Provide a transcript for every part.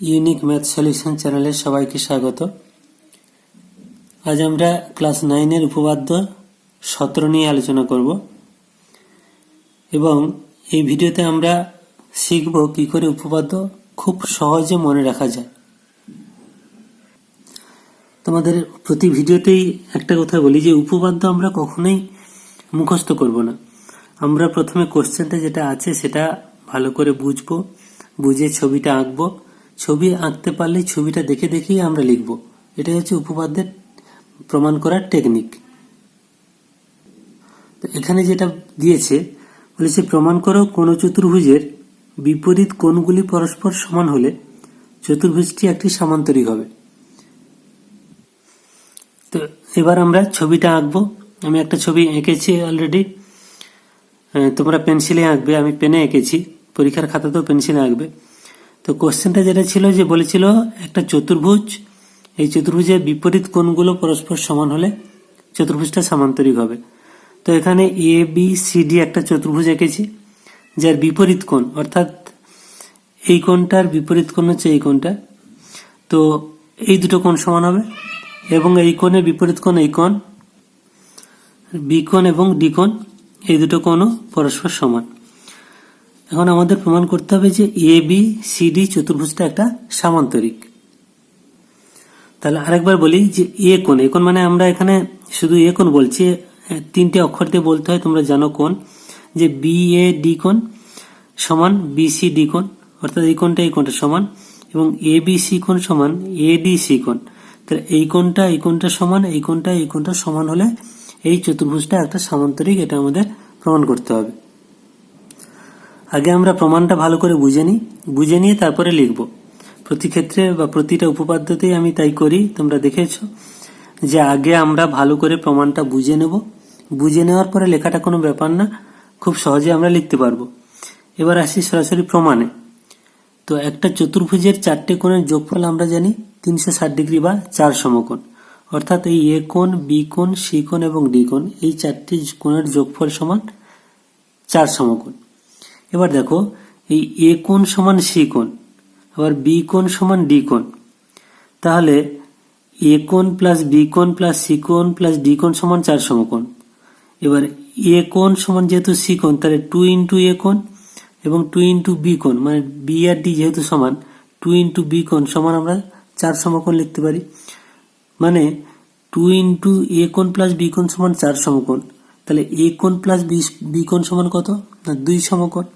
Unique math solution চ্যানেলে সবাইকে স্বাগত। আজ আমরা ক্লাস নাইনের উপপাদ্য সতেরো নিয়ে আলোচনা করব এবং এই ভিডিওতে আমরা শিখব কি করে উপপাদ্য খুব সহজে মনে রাখা যায়। তোমাদের প্রতি ভিডিওতেই একটা কথা বলি যে উপপাদ্য আমরা কখনোই মুখস্থ করব না। আমরা প্রথমে কোশ্চেনটা যেটা আছে সেটা ভালো করে বুঝব, বুঝে ছবিটা আঁকবো। ছবি আঁকতে পারলে ছবিটা দেখে দেখেই আমরা লিখব। এটাই হচ্ছে উপপাদ্যের প্রমাণ করার টেকনিক তো এখানে যেটা দিয়েছে, বলেছে প্রমাণ করো কোন চতুর্ভুজের বিপরীত কোণগুলি পরস্পর সমান হলে চতুর্ভুজটি একটি সামান্তরিক হবে। তো এবার আমরা ছবিটা আঁকবো। আমি একটা ছবি এঁকেছি অলরেডি তোমরা পেন্সিলে আঁকবে, আমি পেনে এঁকেছি। পরীক্ষার খাতাতেও পেন্সিলে আঁকবে। তো কোশ্চেনটা যেটা ছিল যে বলেছিল একটা চতুর্ভুজ, এই চতুর্ভুজের বিপরীত কোণগুলো পরস্পর সমান হলে চতুর্ভুজটা সামান্তরিক হবে। তো এখানে এ বি সি ডি একটা চতুর্ভুজ এঁকেছি, যার বিপরীত কোণ, অর্থাৎ এই কোণটার বিপরীত কোণ হচ্ছে এই কোণটা। তো এই দুটো কোণ সমান হবে এবং এই কোণের বিপরীত কোণ এই কোণ বি কোণ এবং ডি কোণ, এই দুটো কোণও পরস্পর সমান। এখন আমাদের প্রমাণ করতে হবে যে এ বি সি ডি চতুর্ভুজটা একটা সামান্তরিক। তাহলে আরেকবার বলি যে এ কোণ এ কোণ মানে আমরা এখানে শুধু এ কোণ বলছি তিনটে অক্ষর দিয়ে বলতে হয়, তোমরা জানো কোণ। যে বি এ ডি কোণ সমান বি সি ডি কোণ, অর্থাৎ এই কোণটা এই কোণটা সমান, এবং এ বি সি কোণ সমান এ ডি সি কোণ। তাহলে এই কোণটা এই কোণটা সমান, এই কোণটা এই কোণটা সমান হলে এই চতুর্ভুজটা একটা সামান্তরিক, এটা আমাদের প্রমাণ করতে হবে। আগে আমরা প্রমাণটা ভালো করে বুঝে নিই। বুঝে নিয়ে তারপরে লিখব। প্রতি ক্ষেত্রে বা প্রতিটা উপপাদ্যতেই আমি তাই করি, তোমরা দেখেছ যে আগে আমরা ভালো করে প্রমাণটা বুঝে নেব। বুঝে নেওয়ার পরে লেখাটা কোনো ব্যাপার না, খুব সহজে আমরা লিখতে পারব। এবার আসি সরাসরি প্রমাণে। তো একটা চতুর্ভুজের চারটে কোণের যোগফল আমরা জানি তিনশো ষাট ডিগ্রি বা চার সমকোণ। অর্থাৎ এই এ কোণ, বি কোণ, সি কোণ এবং ডি কোণ, এই চারটি কোণের যোগফল সমান চার সমকোণ। এবার দেখো, এই এ কোণ সমান সি কোণ, আবার বি কোণ সমান ডি কোণ। তাহলে এ কোণ প্লাস বি কোণ প্লাস সি কোণ প্লাস ডি কোণ সমান চার সমকোণ। এবার এ কোণ সমান যেহেতু সি কোণ, তাহলে টু ইন্টু এ কোণ এবং টু ইন্টু বি কোণ মানে বি আর ডি যেহেতু সমান টু ইন্টু বি কোণ সমান আমরা চার সমকোণ লিখতে পারি। মানে টু ইন্টু এ কোণ প্লাস বি কোণ সমান চার সমকোণ। তাহলে এ কোণ প্লাস বি কোণ সমান কত? না, দুই সমকোণ।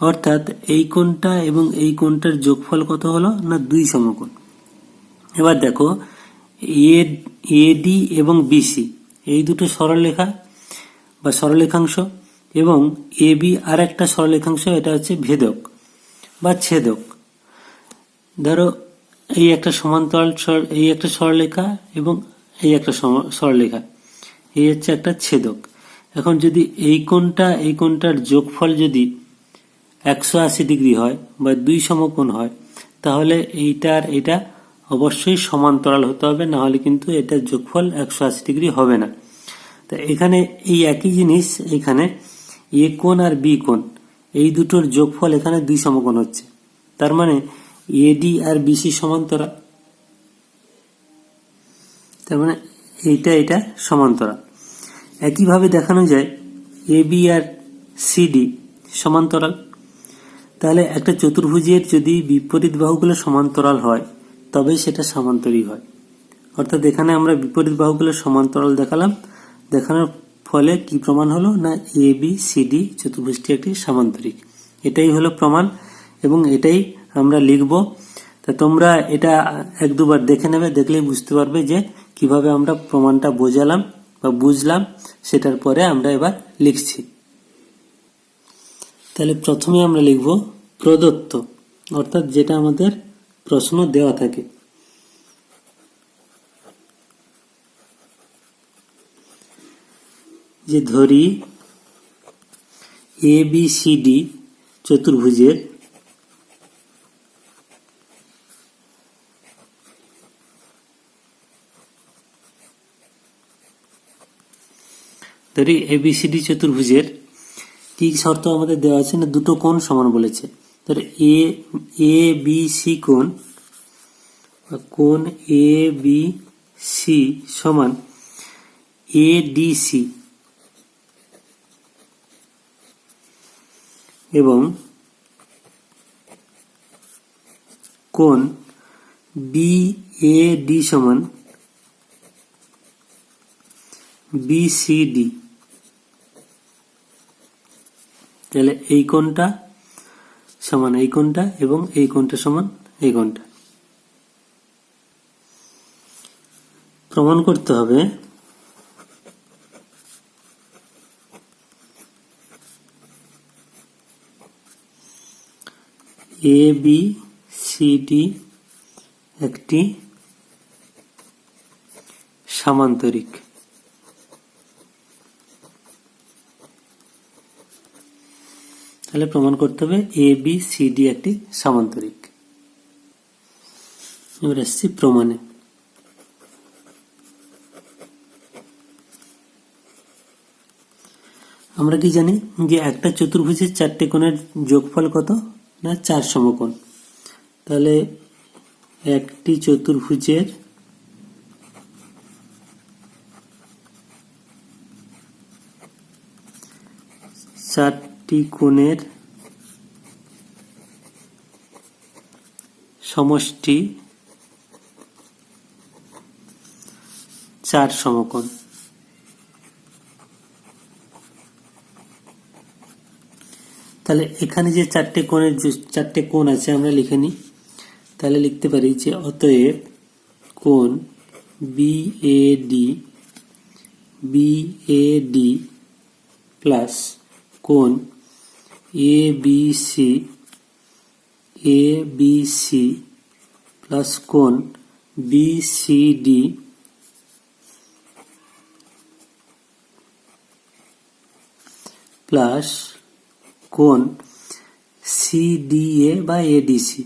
অর্থাৎ এই কোণটা এবং এই কোণটার যোগফল কত হলো? না, দুই সমকোণ। এবার দেখো, এ এ ডি এবং বিসি, এই দুটো সরলরেখা বা সরলরেখাংশ এবং এ বি আর একটা সরলরেখাংশ, এটা হচ্ছে ভেদক বা ছেদক। ধরো, এই একটা সমান্তরাল এই একটা সরলরেখা এবং এই একটা সরলরেখা, এই হচ্ছে একটা ছেদক। এখন যদি এই কোণটা, এই কোণটার যোগফল যদি একশো আশি ডিগ্রি হয় বা দুই সমকোণ হয়, তাহলে এইটার, এটা অবশ্যই সমান্তরাল হতে হবে না হলে কিন্তু এটার যোগফল একশো আশি ডিগ্রি হবে না। তা এখানে এই একই জিনিস, এখানে এ কোণ আর বি কোণ, এই দুটোর যোগফল এখানে দুই সমকোণ হচ্ছে। তার মানে এডি আর বিসি সমান্তরাল। তার মানে এইটা, এটা সমান্তরাল। একইভাবে দেখানো যায় এ বি আর সিডি সমান্তরাল। তাহলে একটা চতুর্ভুজের যদি বিপরীত বাহুগুলো সমান্তরাল হয়, তবে সেটা সামান্তরিক হয়। অর্থাৎ এখানে আমরা বিপরীত বাহুগুলো সমান্তরাল দেখালাম। দেখানোর ফলে কি প্রমাণ হলো? না এ বি সি ডি চতুর্ভুজটি একটি সামান্তরিক। এটাই হলো প্রমাণ, এবং এটাই আমরা লিখব। তা তোমরা এটা এক দুবার দেখে নেবে, দেখলেই বুঝতে পারবে যে কীভাবে আমরা প্রমাণটা বোঝালাম বা বুঝলাম, সেটার পরে আমরা এবার লিখছি। তাহলে প্রথমে আমরা লিখব প্রদত্ত, অর্থাৎ যেটা আমাদের প্রশ্ন দেওয়া থাকে। যে ধরি এ বি সি ডি চতুর্ভুজের ধরি এবিসিডি চতুর্ভুজের কি শর্ত আমাদের দেওয়া আছে না দুটো কোণ সমান বলেছে? তাহলে এ এ বি সি বা কোণ এ বি সি সমান এ ডি সি এবং কোণ বি এ ডি সমান বিসিডি তাহলে এই কোণটা সমান এই কোণটা এবং এই কোণটা সমান এই কোণটা। প্রমাণ করতে হবে এ বি সি ডি একটি সামান্তরিক। তাহলে প্রমাণ করতে হবে এ বি সি ডি একটি সামান্তরিক। এবার আসছি প্রমাণে। আমরা কি জানি যে একটা চতুর্ভুজের চারটে কোণের যোগফল কত না চার সমকোণ? তাহলে একটি চতুর্ভুজের চারটি কোণের সমষ্টি চার সমকোণ। তাহলে এখানে যে চারটে কোণের চারটে কোণ আছে আমরা লিখে নিই। তাহলে লিখতে পারি যে অতএব কোণ B A D B A D plus কোণ A B C A B C plus কোণ বি সি ডি প্লাস কোণ সিডিএ বা এডিসি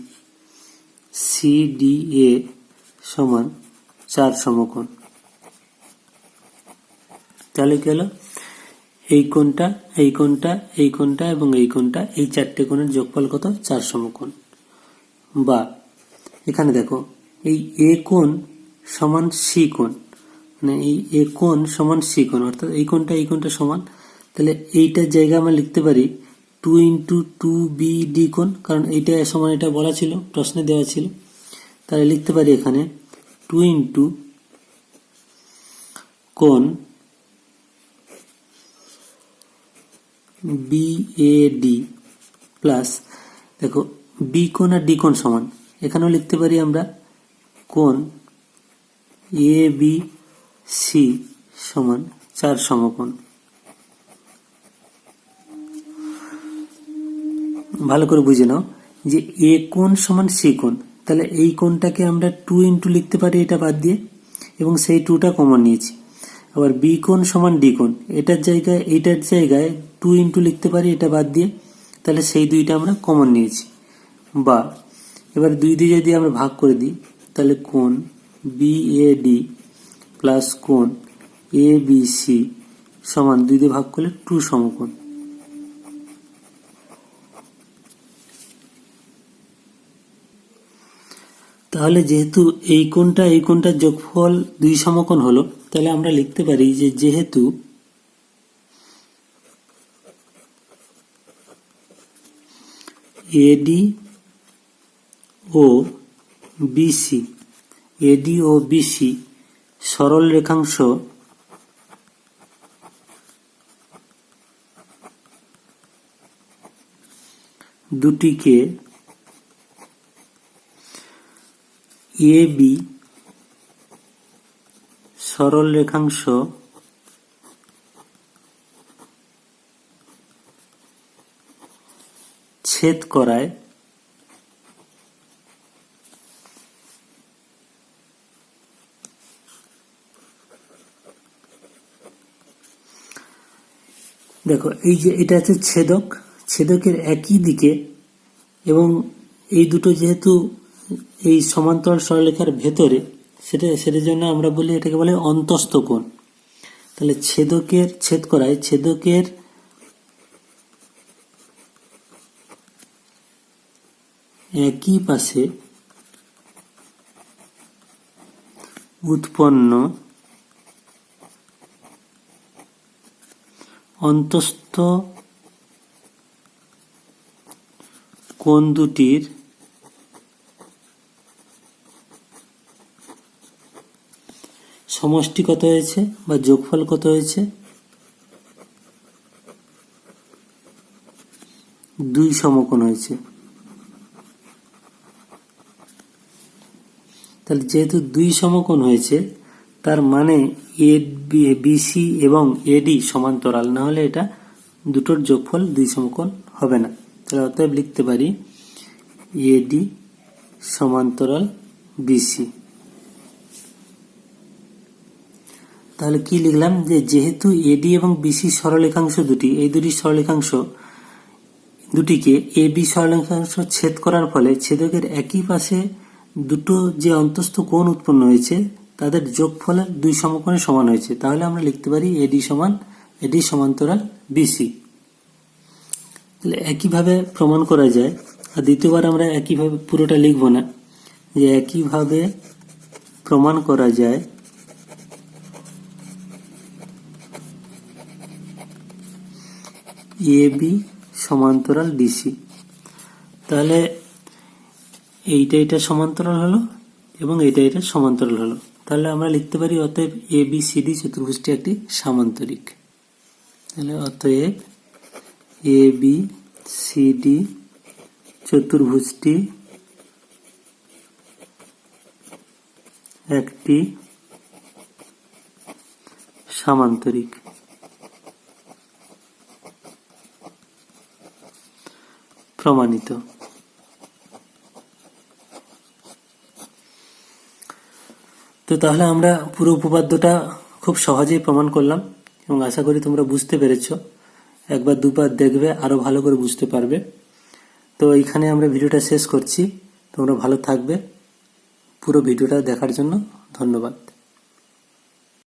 সিডিএ সমান চার সমকোণ। তাহলে হলো? এই কোণটা এই কোণটা এই কোণটা এবং এই কোণটা, এই চারটে কোণের যোগফল কত? চার সমকোণ। বা, এখানে দেখো, এই এ কোণ সমান সি কোণ মানে এই এ কোণ সমান সি কোণ, অর্থাৎ এই কোণটা এই কোণটা সমান। তাহলে এইটার জায়গা আমরা লিখতে পারি two into two B D কোণ, কারণ এইটা সমান এটা বলা ছিল, প্রশ্নে দেওয়া ছিল। তাহলে লিখতে পারি এখানে টু ইন্টু কোণ বি এ ডি প্লাস দেখো বি কোণ আর ডি কোণ সমান। এখানেও লিখতে পারি আমরা কোণ এ বি সি সমান চার সমকোণ। ভালো করে বুঝে নাও যে এ কোণ সমান সি কোণ। তাহলে এই কোণটাকে আমরা টু ইন্টু লিখতে পারি এটা বাদ দিয়ে, এবং সেই টুটা কমন নিয়েছি। আবার বি কোণ সমান ডি কোণ। এটার জায়গায় এইটার জায়গায় টু ইন্টু লিখতে পারি, এটা বাদ দিয়ে, তাহলে সেই দুইটা আমরা কমন নিয়েছি। বা, এবার দুই দিয়ে যদি আমরা ভাগ করে দিই, তাহলে কোণ বি এ ডি প্লাস কোণ এ বি সি সমান দুই দিয়ে ভাগ করলে টু সমকোণ। তাহলে যেহেতু এই কোণটা, এই কোণটার যোগফল দুই সমকোণ হলো তাহলে আমরা লিখতে পারি যে যেহেতু এডি ও বিসি এডি ও বিসি সরল রেখাংশ দুটিকে এ বি সরল রেখাংশ ছেদ করায় দেখো, এই যে এটা আছে ছেদক, ছেদকের একই দিকে এবং এই দুটো যেহেতু এই সমান্তরাল সরলরেখার ভেতরে সেটা, সেটার জন্য আমরা বলি এটাকে বলে অন্তস্থ কোণ। তাহলে ছেদকের, ছেদ করায় ছেদকের একই পাশে উৎপন্ন অন্তস্থ কোণ দুটির সমষ্টি কত হয়েছে বা যোগফল কত হয়েছে? দুই সমকোণ হয়েছে। তাহলে যেহেতু দুই সমকোণ হয়েছে, তার মানে এ বিসি এবং এডি সমান্তরাল না হলে এটা দুটোর যোগফল দুই সমকোণ হবে না। তাহলে অতএব লিখতে পারি এডি সমান্তরাল বিসি তাহলে কি লিখলাম যে যেহেতু এডি এবং বিসি সরলেখাংশ দুটি, এই দুটি সরলেখাংশ দুটিকে এ বি সরলেখাংশ ছেদ করার ফলে ছেদকের একই পাশে দুটো যে অন্তস্থ কোণ উৎপন্ন হয়েছে, তাদের যোগফলের দুই সমকোণে সমান হয়েছে। তাহলে আমরা লিখতে পারি এডি সমান এডি সমান্তরাল বিসি তাহলে একইভাবে প্রমাণ করা যায়, আর দ্বিতীয়বার আমরা একইভাবে পুরোটা লিখব না, যে একইভাবে প্রমাণ করা যায় এ বি সমান্তরাল ডিসি তাহলে এইটা এটা সমান্তরাল হলো এবং এটা এটা সমান্তরাল হলো। তাহলে আমরা লিখতে পারি অতএব এ বি সি ডি চতুর্ভুজটি একটি সামান্তরিক। তাহলে অতএব এ বি সি ডি চতুর্ভুজটি একটি সামান্তরিক। প্রমাণিত। তো তাহলে আমরা পুরো উপপাদ্যটা খুব সহজেই প্রমাণ করলাম এবং আশা করি তোমরা বুঝতে পেরেছ। একবার দুবার দেখবে, আরও ভালো করে বুঝতে পারবে। তো এইখানে আমরা ভিডিওটা শেষ করছি। তোমরা ভালো থাকবে। পুরো ভিডিওটা দেখার জন্য ধন্যবাদ।